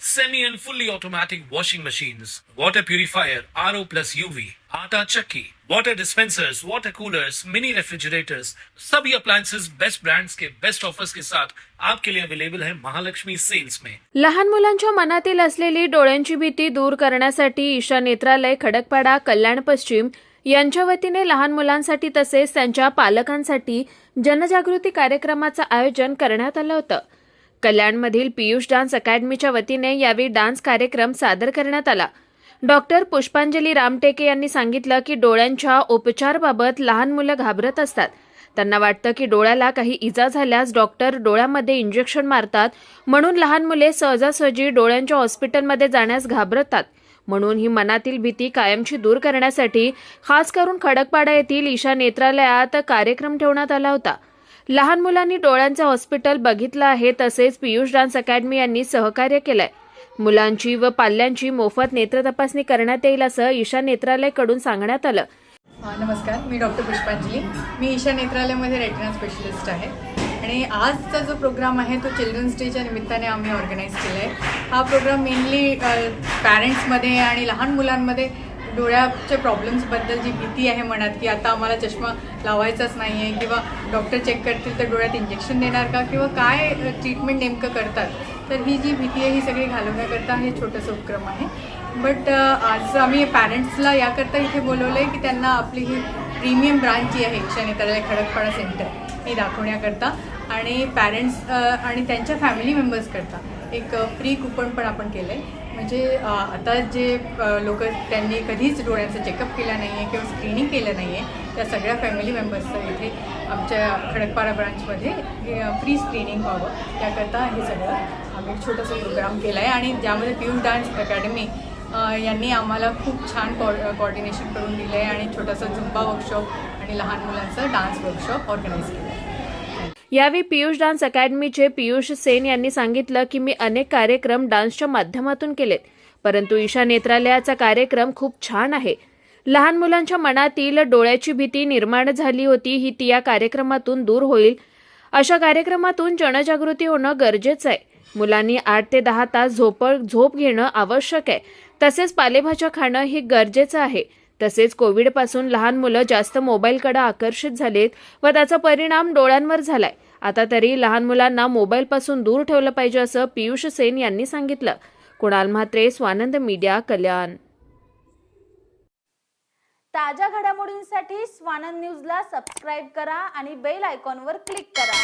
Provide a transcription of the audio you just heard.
semi and fully automatic washing machines, water purifier, RO plus UV, आटा चक्की, water dispensers, water coolers, mini refrigerators, सभी appliances best brands के best offers के साथ आपके लिए अवेलेबल है महालक्ष्मी सेल्स में लहान मुलांच्या मनातील असलेली डोळ्यांची भीती दूर करण्यासाठी ईशा नेत्रालय खडकपाडा कल्याण पश्चिम यांच्या वतीने लहान मुलांसाठी तसेच त्यांच्या पालकांसाठी जनजागृती कार्यक्रमाचं आयोजन करण्यात आलं होतं. कल्याणमधील पियुष डान्स अकॅडमीच्या वतीने यावेळी डान्स कार्यक्रम सादर करण्यात आला. डॉक्टर पुष्पांजली रामटेके यांनी सांगितलं की डोळ्यांच्या उपचारबाबत लहान मुलं घाबरत असतात. त्यांना वाटतं की डोळ्याला काही इजा झाल्यास डॉक्टर डोळ्यामध्ये इंजेक्शन मारतात म्हणून लहान मुले सहजासहजी डोळ्यांच्या हॉस्पिटलमध्ये जाण्यास घाबरतात. म्हणून ही मनातील भीती कायमची दूर करण्यासाठी खास करून खडकपाडा येथील ईशा नेत्रालयात कार्यक्रम ठेवण्यात आला होता. लहान मुलांनी डोळ्यांचं हॉस्पिटल बघितलं आहे तसेच पियुष डान्स अकॅडमी यांनी सहकार्य केलंय. मुलांची व पाल्यांची मोफत नेत्र तपासणी करण्यात येईल असं ईशा नेत्रालयकडून सांगण्यात आलं. नमस्कार. मी डॉक्टर पुष्पांजली. मी ईशा नेत्रालयामध्ये रेटिना स्पेशलिस्ट आहे. आणि आजचा जो प्रोग्राम आहे तो चिल्ड्रन्स डेच्या निमित्ताने आम्ही ऑर्गनाईज केला आहे हा प्रोग्राम मेनली पॅरेंट्समध्ये आणि लहान मुलांमध्ये डोळ्याच्या प्रॉब्लेम्सबद्दल जी भीती आहे मनात की आता आम्हाला चष्मा लावायचाच नाही आहे किंवा डॉक्टर चेक करतील तर डोळ्यात इंजेक्शन देणार का किंवा काय ट्रीटमेंट नेमकं करतात तर ही जी भीती आहे ही सगळी घालवण्याकरता हे छोटंसं उपक्रम आहे. बट आज आम्ही पॅरेंट्सला याकरता इथे बोलवलं आहे की त्यांना आपली ही प्रीमियम ब्रांच जी आहे ईशा खडकपाडा सेंटर ही दाखवण्याकरता. आणि पॅरेंट्स आणि त्यांच्या फॅमिली मेंबर्सकरता एक फ्री कुपन पण आपण केलं आहे म्हणजे आता जे लोक त्यांनी कधीच डोळ्यांचं चेकअप केलं नाही आहे किंवा स्क्रीनिंग केलं नाही आहे त्या सगळ्या फॅमिली मेंबर्सचं इथे आमच्या खडकपाडा ब्रांचमध्ये फ्री स्क्रीनिंग व्हावं. त्याकरता हे सगळं आम्ही छोटासा छोटंसं प्रोग्राम केला आहे आणि ज्यामध्ये पियुष डान्स अकॅडमी यांनी आम्हाला खूप छान कॉ कॉर्डिनेशन करून दिलं आहे आणि छोटंसं झुंबा वर्कशॉप आणि लहान मुलांचं डान्स वर्कशॉप ऑर्गनाईज केलं आहे यावेळी पियुष डान्स अकॅडमीचे पियुष सेन यांनी सांगितलं की मी अनेक कार्यक्रम डान्सच्या माध्यमातून केलेत परंतु ईशा नेत्रालयाचा कार्यक्रम खूप छान आहे. लहान मुलांच्या मनातील डोळ्याची भीती निर्माण झाली होती ही ती या कार्यक्रमातून दूर होईल. अशा कार्यक्रमातून जनजागृती होणं गरजेचं आहे. मुलांनी आठ ते दहा तास झोपळ झोप घेणं आवश्यक आहे. तसेच पालेभाज्या खाणं हे गरजेचं आहे. तसेच कोविडपासून लहान मुलं जास्त मोबाईलकडे आकर्षित झालेत व त्याचा परिणाम डोळ्यांवर झालाय. आता तरी लहान मुलांना मोबाईलपासून दूर ठेवलं पाहिजे असं पियुष सेन यांनी सांगितलं. कुणाल म्हात्रे स्वानंद मीडिया कल्याण. ताज्या घडामोडींसाठी स्वानंद न्यूजला सबस्क्राईब करा आणि बेल आयकॉनवर क्लिक करा.